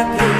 happy.